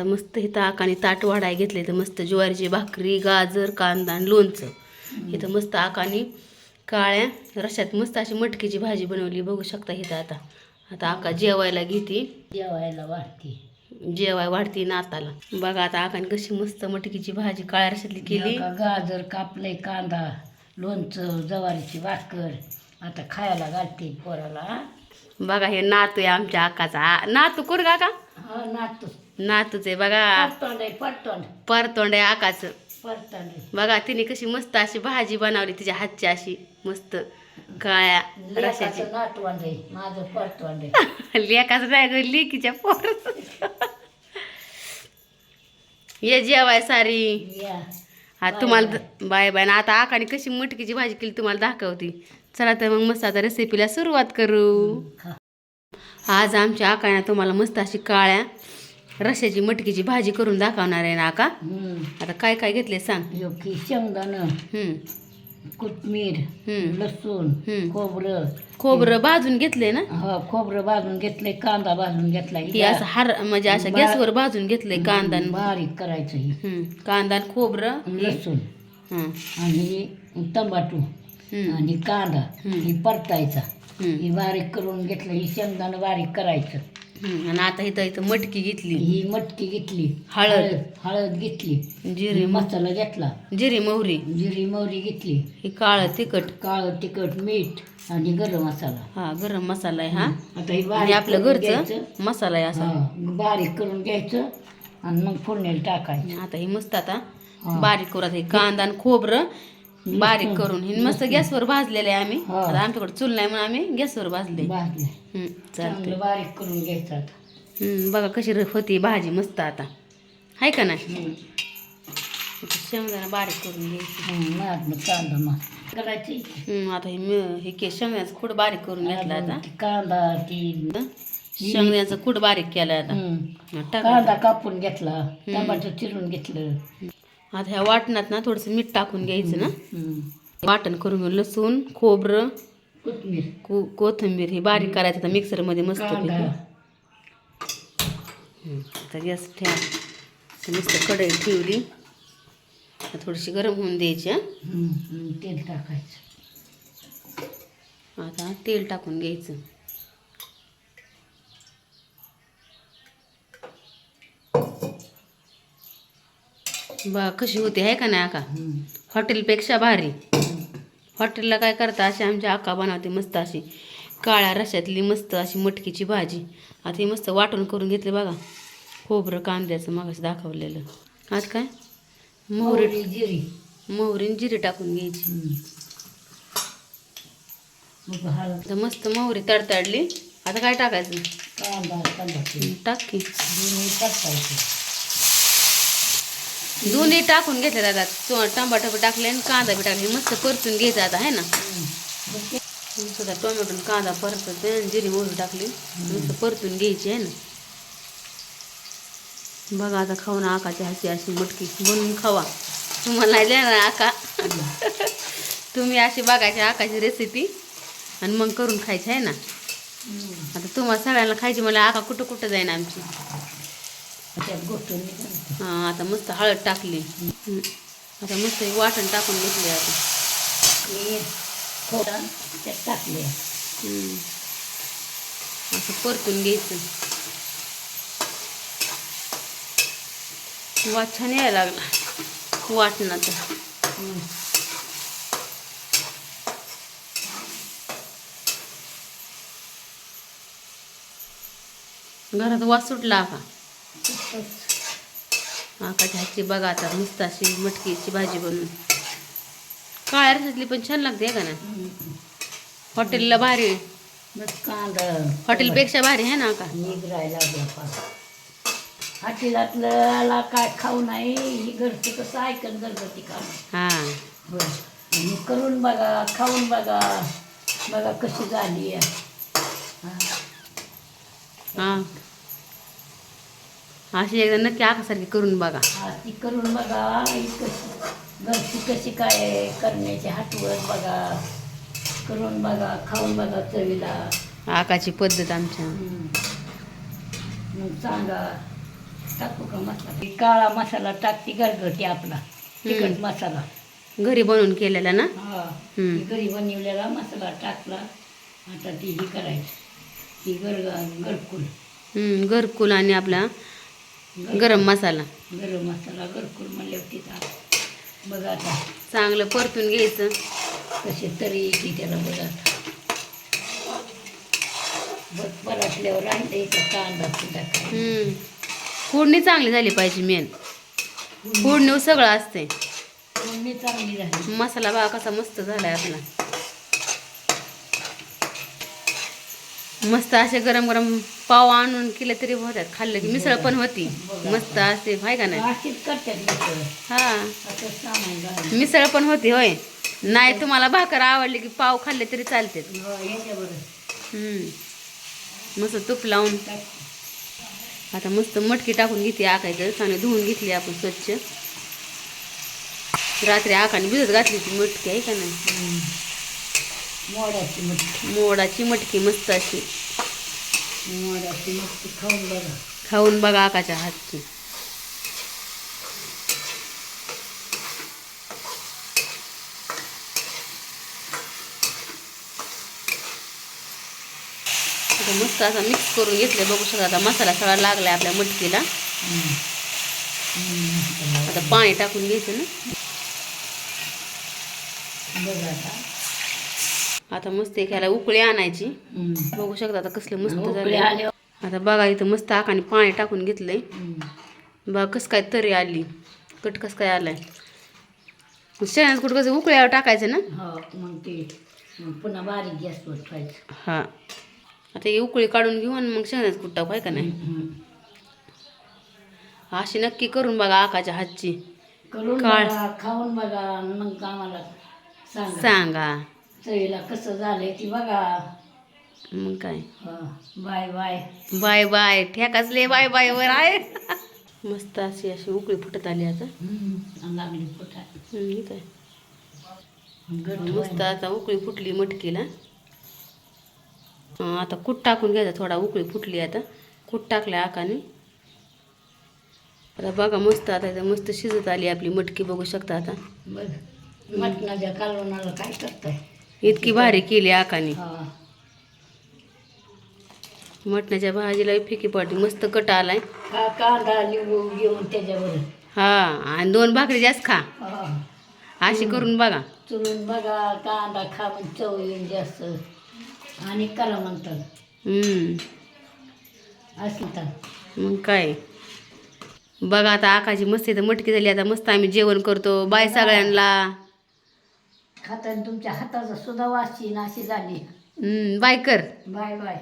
आता मस्त इथं आकाने ताट वाढाय घेतले तर मस्त ज्वारीची भाकरी गाजर कांदा आणि लोणचं. इथं मस्त आकाने काळ्या रशात मस्त अशी मटकीची भाजी बनवली. बघू शकता इथं आता. आता आका जेवायला घेते. जेवायला वाटते जेवाय वाढते नाताला. बघा आता आकाने कशी मस्त मटकीची भाजी काळ्या रशातली केली. गाजर कापले कांदा लोणचं जवारीची भाकर. आता खायला घालते पोराला. बघा हे नातू आहे आमच्या आकाचा. नातू कोण काका हा नातू नातूच आहे बघा. आहे परतोंड. आहे आकाचं. आहे. बघा तिने कशी मस्त अशी भाजी बनवली तिच्या हातची अशी मस्त काळ्या रशाची लेकाचं नातवंड आहे माझं पटतोंड आहे लेकाच नाही ग लेकीच्या पोर. ये जेवाय सारी. या. हा तुम्हाला बाय. बाय ना आता आकाने कशी मटकीची भाजी केली तुम्हाला दाखवती. चला तर मग मस्त आता रेसिपीला सुरुवात करू. खा. आज आमच्या आकाने तुम्हाला मस्त अशी काळ्या रश्याची मटकीची भाजी करून दाखवणार आहे ना हम्म. आता काय काय घेतले सांग. की शेंगदाणं हम्म. कोथमीर हम्म. लसूण हम्म. खोबरं. खोबरं भाजून घेतले ना? हा खोबरं भाजून घेतलंय कांदा भाजून घेतलाय. हे असं हार म्हणजे बा- गॅसवर भाजून घेतलंय कांदा आणि- बारीक करायचं हे. हम्म, कांदा आणि खोबरं लसूण. हं, आणि टमाटो हम्म, आणि कांदा. हम्म. ही परतायचा. हम्म, ही बारीक करून घेतलं ही शेंगदाणं बारीक करायचं. आणि आता इथं इथं मटकी घेतली. ही मटकी घेतली. हळद. हळद घेतली. जिरे. मसाला घेतला. जिरे मोहरी. जिरी मोहरी घेतली. हे काळं तिखट. काळं तिखट मीठ आणि गरम मसाला. हा गरम मसाला आहे हा? आता ही आणि बारीक आपलं करून घरचं घ्यायचं. मसाला आहे असा. हा, बारीक करून घ्यायचं आणि मग फोडणीला टाकायचं. आता हे मस्त आता हा. बारीक करू आता हे कांदा आणि खोबरं. बारीक करून. हे मस्त गॅसवर भाजलेले आहे आम्ही. हा. आता आमच्याकडे चूल नाही म्हणून आम्ही गॅसवर भाजले. भाजले. हम्म, चालतंय. चांगलं बारीक करून घ्यायचं आता. हम्म, बघा कशी र- होती भाजी मस्त आता. आहे का नाही? हम्म. शेंगदाणा बारीक करून घ्यायची. हम्म, नारळ कांदा मग करायची? हम्म, आता हे मी- हे के शेंगदाण्याचं खूड बारीक करून घेतला आता. कांदा ती शेंगदाण्याचं कूड बारीक केलं आता. हम्म. टाक कांदा कापून घेतला टमाटर चिरून घेतलं. आता ह्या वाटणात ना थोडंसं मीठ टाकून घ्यायचं ना. वाटण करून घेऊन लसूण खोबरं कोथिंबीर. को कोथिंबीर हे बारीक करायचं आता मिक्सरमध्ये मस्त आता गॅस ठेवा. मस्त कढई ठेवली. थोडीशी गरम होऊन द्यायची तेल टाकायचं. आता तेल टाकून घ्यायचं. बा कशी होती आहे का नाही आका. हॉटेलपेक्षा भारी. हॉटेलला काय करता अशी आमची आका बनवते मस्त अशी. काळ्या रश्यातली मस्त अशी मटकीची भाजी. आता ही मस्त वाटून करून घेतली बघा. खोबरं कांद्याचं मगाशी दाखवलेलं. आज काय? मोहरी जिरी. मोहरी आणि जिरे टाकून घ्यायची. आता मस्त मोहरी तडतडली. आता काय टाकायचं? टाक की. दोन्ही टाकून घेतले दादा. टमाटो बी टाकले आणि कांदा बी टाकले. मस्त परतून घ्यायचा आता आहे ना? मस्त टोमॅटो आणि कांदा परतत आणि जिरी मोहरी टाकली. मस्त परतून घ्यायची आहे ना? बघा आता खाऊन आकाची हसी अशी मटकी. बनवून खावा. तुम्हाला नाही देणार आका. तुम्ही अशी बघायची आकाची रेसिपी आणि मग करून खायची आहे ना? आता तुम्हाला सगळ्यांना खायची मला आका कुठं कुठं जाईन आमची? हां आता मस्त हळद टाकली. आता मस्त वाटण टाकून घेतले आता. टाकले. असं परतून घ्यायचं. वास छान यायला लागला. वाटणाचा. घरात वास सुटला का आकाच्या हातची बघा आता मस्त अशी मटकीची भाजी बनवून. काळ्या रसातली पण छान लागते का ना हॉटेलला भारी कांदा. हॉटेलपेक्षा भारी आहे ना का? निघरायला हॉटेलातलं काय खाऊ नाही ही घरचं कसं ऐकन घरगती काम. हां. करून बघा खाऊन बघा बघा कशी झाली आहे. हा. अशी एकदा नक्की आकासारखी करून बघा. हा, ती करून बघा. ही कशी घरची कशी काय आहे, करण्याची हातवर बघा. करून बघा खाऊन बघा चवीला. आकाची पद्धत आमच्या. हम्म. मग सांगा टाकू का मसाला? हे काळा मसाला टाकते घरगटी आपला तिखट मसाला. घरी बनवून केलेला ना? हा हम्म. घरी बनवलेला मसाला टाकला. आता ती ही करायची. ही गर गरकुल हम्म, घरकुल आणि आपला गरम मसाला. गरम मसाला गरकुल म्हणल्यावर तिचा बघा आता. चांगलं परतून घ्यायचं. कसे तरी येते त्याला बघा बघ परतल्यावर राहिलं इथं कांदा सुद्धा हम्म. फोडणी चांगली झाली पाहिजे मेन फोडणी सगळं असते फोडणी चांगली झाली. मसाला बघा कसा मस्त झालाय आपला. मस्त असे गरम गरम पाव आणून केले तरी होतात खाल्लं की मिसळ पण होती. मस्त असे हाय का नाही? हा. मिसळ पण होती होय. नाही तुम्हाला भाकर आवडली की पाव खाल्ले तरी चालते हो, मस्त तूप लावून. आता मस्त मटकी टाकून घेतली आकायचं चांगली धुवून घेतली आपण स्वच्छ. रात्री आकाने भिजत घातली ती मटकी आहे का नाही. मोडाची मटकी. मोडाची मटकी मस्त अशी. खाऊन बघा खाऊन बघा आकाच्या हातची आता मस्त असा मिक्स करून घेतले बघू शकता आता मसाला सगळा लागलाय आपल्या मटकीला. आता पाणी टाकून घ्यायचं ना. बघा आता. आता मस्त एखाद्याला उकळी आणायची. बघू शकता आता कसलं मस्त झालं आता बघा इथं मस्त आकाने पाणी टाकून घेतलंय. बघा कसं काय तरी आली. कट कसं काय आलाय. शेणात कुठं कसं उकळ्यावर टाकायचं ना? हो मग ते मग पुन्हा बारीक गॅसवर ठेवायचं. हा. आता ही उकळी काढून घेऊ आणि मग शेणात कुठं टाकू आहे का नाही. अशी नक्की करून बघा आकाच्या हातची. करून काळ. बघा खाऊन बघा मग आम्हाला सांगा. सांगा. चवीला कसं झालंय ती बघा. मग काय? हा. Bye bye. Bye bye. ठेकाचले bye bye वर आहे. मस्त अशी अशी उकळी फुटत आली आता. लागली हम्म, हे काय? मस्त. आता उकळी फुटली मटकीला. हं, आता कूट टाकून घ्यायचा थोडा उकळी फुटली आता. कूट टाकल्या आकाने. आता बघा मस्त आता इथं मस्त शिजत आली आपली मटकी बघू शकता आता. बघ मटणाच्या कालवणाला काय करताय? इतकी भारी केली आकाने. मटणाच्या भाजीला फिकी पडली. मस्त कट आलाय. कांदा लिंबू घेऊन त्याच्यावर. हा आणि दोन भाकरी जास्त खा. अशी करून बघा. चुरून बघा कांदा खा मग चव येईल जास्त. आणि करा म्हणतात. हम्म. असं मग काय? बघा आता आकाची मस्त इथं मटकी झाली. आता मस्त आम्ही जेवण करतो. बाय सगळ्यांना. खाताना तुमच्या हाताचा सुद्धा वास येईन अशी झाली. हम्म, बाय कर. Bye bye.